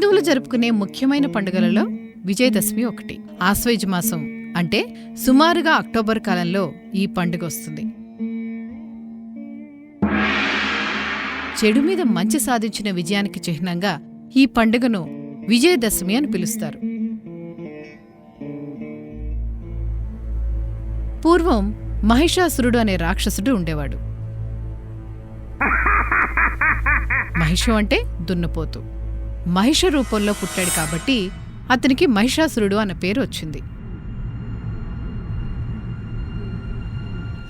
హిందువులు జరుపుకునే ముఖ్యమైన పండుగలలో విజయదశమి ఒకటి. ఆశ్వయుజ మాసం అంటే సుమారుగా అక్టోబర్ కాలంలో ఈ పండుగ వస్తుంది. చెడు మీద మంచి సాధించిన విజయానికి చిహ్నంగా ఈ పండుగను విజయదశమి అని పిలుస్తారు. పూర్వం మహిషాసురుడు అనే రాక్షసుడు ఉండేవాడు. మహిషం అంటే దున్నపోతు. మహిష రూపంలో పుట్టాడు కాబట్టి అతనికి మహిషాసురుడు అన్న పేరు వచ్చింది.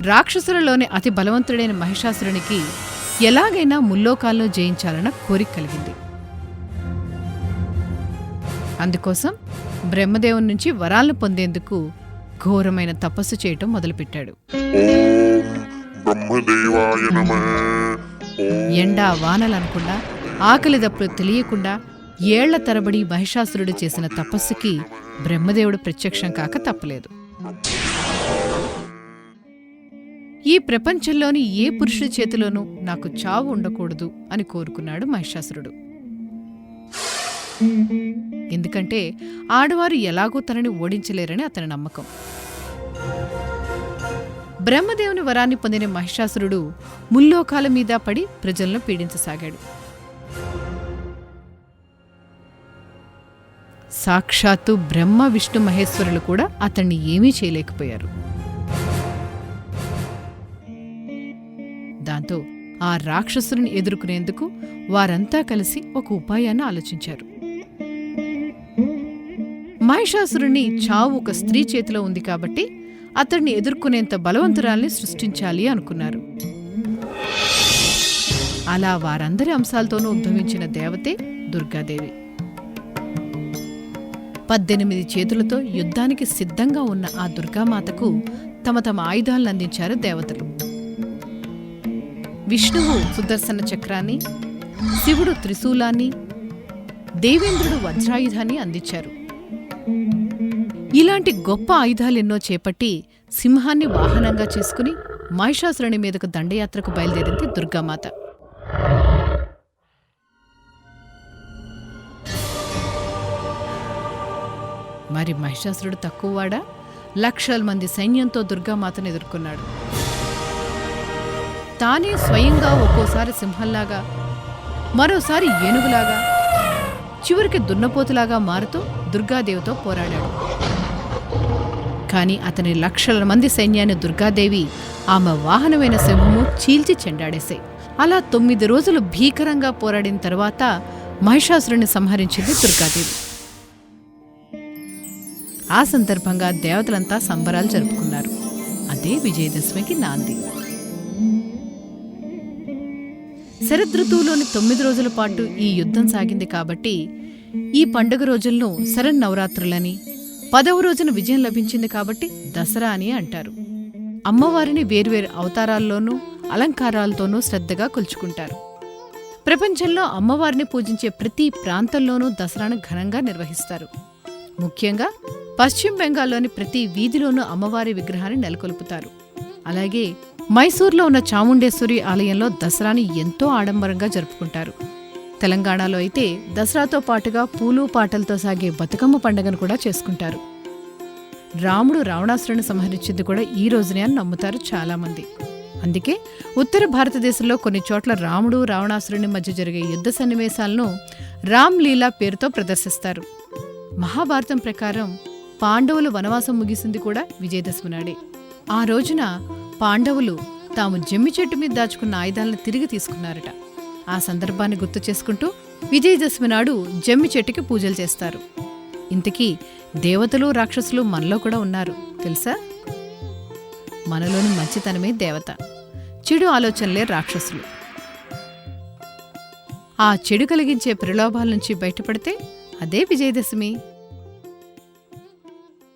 రాక్షసులలోని అతి బలవంతుడైన మహిషాసురునికి ఎలాగైనా ముల్లోకాల్లో జయించాలన్న కోరిక కలిగింది. అందుకోసం బ్రహ్మదేవుని నుంచి వరాలను పొందేందుకు ఘోరమైన తపస్సు చేయటం మొదలుపెట్టాడు. బ్రహ్మదేవాయ ఎండా వానలనకుండా ఆకలి దప్పులు తెలియకుండా ఏళ్ళ తరబడి మహిషాసురుడు చేసిన తపస్సుకి బ్రహ్మదేవుడు ప్రత్యక్షం కాక తప్పలేదు. ఈ ప్రపంచంలోని ఏ పురుషుడి చేతిలోనూ నాకు చావు ఉండకూడదు అని కోరుకున్నాడు మహిషాసురుడు. ఎందుకంటే ఆడవారు ఎలాగో తనని ఓడించలేరని అతని నమ్మకం. బ్రహ్మదేవుని వరాన్ని పొందిన మహిషాసురుడు ముల్లోకాల మీద పడి ప్రజలను పీడించసాగాడు. సాక్షాత్తు బ్రహ్మ విష్ణు మహేశ్వరులు కూడా అతన్ని ఏమీ చేయలేకపోయారు. దాంతో ఆ రాక్షసుని ఎదుర్కొనేందుకు వారంతా కలిసి ఒక ఉపాయాన్ని ఆలోచించారు. మహిషాసురుణ్ణి చావు ఒక స్త్రీ చేతిలో ఉంది కాబట్టి అతడిని ఎదుర్కొనేంత బలవంతురాల్ని సృష్టించాలి అనుకున్నారు. అలా వారందరి అంశాలతోనూ ఉద్భవించిన దేవతే దుర్గాదేవి. పద్దెనిమిది చేతులతో యుద్ధానికి సిద్ధంగా ఉన్న ఆ దుర్గామాతకు తమ తమ ఆయుధాలను అందించారు దేవతలు. విష్ణువు సుదర్శన చక్రాన్ని శివుడు త్రిశూలాన్ని దేవేంద్రుడు వజ్రాయుధాన్ని అందించారు. ఇలాంటి గొప్ప ఆయుధాలెన్నో చేపట్టి సింహాన్ని వాహనంగా చేసుకుని మహిషాసురుని మీదకు దండయాత్రకు బయలుదేరింది దుర్గామాత. మరి మహిషాసురుడు తక్కువవాడా? లక్షల మంది సైన్యంతో దుర్గామాతను ఎదుర్కొన్నాడు. తానే స్వయంగా ఒక్కోసారి సింహంలాగా మరోసారి ఏనుగులాగా చివరికి దున్నపోతులాగా మారుతూ దుర్గాదేవితో పోరాడాడు. కానీ అతని లక్షల మంది సైన్యాన్ని దుర్గాదేవి ఆమె వాహనమైన సింహము చీల్చి చెండాడేశాయి అలా తొమ్మిది రోజులు భీకరంగా పోరాడిన తర్వాత మహిషాసురుని సంహరించింది దుర్గాదేవి. ఆ సందర్భంగా దేవతలంతా సంబరాలు జరుపుకున్నారు. అదే విజయదశమికి నాంది. శరదృతువులోని తొమ్మిది రోజుల పాటు ఈ యుద్ధం సాగింది కాబట్టి ఈ పండుగ రోజులను శరన్నవరాత్రులని పదవ రోజున విజయం లభించింది కాబట్టి దసరా అని అంటారు. అమ్మవారిని వేర్వేరు అవతారాల్లోనూ అలంకారాలతోనూ శ్రద్ధగా కొలుచుకుంటారు. ప్రపంచంలో అమ్మవారిని పూజించే ప్రతి ప్రాంతంలోనూ దసరాను ఘనంగా నిర్వహిస్తారు. ముఖ్యంగా పశ్చిమ బెంగాల్లోని ప్రతి వీధిలోనూ అమ్మవారి విగ్రహాన్ని నెలకొల్పుతారు. అలాగే మైసూర్లో ఉన్న చాముండేశ్వరి ఆలయంలో దసరాని ఎంతో ఆడంబరంగా జరుపుకుంటారు. తెలంగాణలో అయితే దసరాతో పాటుగా పూలు పాటలతో సాగే బతుకమ్మ పండుగను కూడా చేసుకుంటారు. రాముడు రావణాసురుని సంహరించింది కూడా ఈ రోజునే అని నమ్ముతారు చాలామంది. అందుకే ఉత్తర భారతదేశంలో కొన్ని చోట్ల రాముడు రావణాసురుని మధ్య జరిగే యుద్ధ సన్నివేశాలను రామ్లీలా పేరుతో ప్రదర్శిస్తారు. మహాభారతం ప్రకారం పాండవులు వనవాసం ముగిసింది కూడా విజయదశమి నాడే. ఆ రోజున పాండవులు తాము జమ్మి చెట్టు మీద దాచుకున్న ఆయుధాలను తిరిగి తీసుకున్నారట. ఆ సందర్భాన్ని గుర్తు చేసుకుంటూ విజయదశమి నాడు జమ్మి చెట్టుకి పూజలు చేస్తారు. ఇంతకీ దేవతలు రాక్షసులు మనలో కూడా ఉన్నారు తెలుసా? మనలోని మంచితనమే దేవత. చెడు ఆలోచనలే రాక్షసులు. ఆ చెడు కలిగించే ప్రలోభాల నుంచి బయటపడితే అదే విజయదశమి.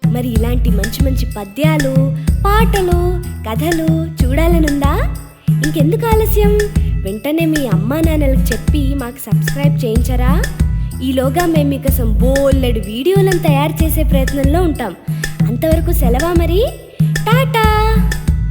మరి ఇలాంటి మంచి మంచి పద్యాలు పాటలు కథలు చూడాలనుందా? ఇంకెందుకు ఆలస్యం? వెంటనే మీ అమ్మా నాన్నలకు చెప్పి మాకు సబ్స్క్రైబ్ చేయించరా? ఈలోగా మేము మీకోసం బోల్లెడు వీడియోలను తయారు చేసే ప్రయత్నంలో ఉంటాం. అంతవరకు సెలవా మరి? టాటా!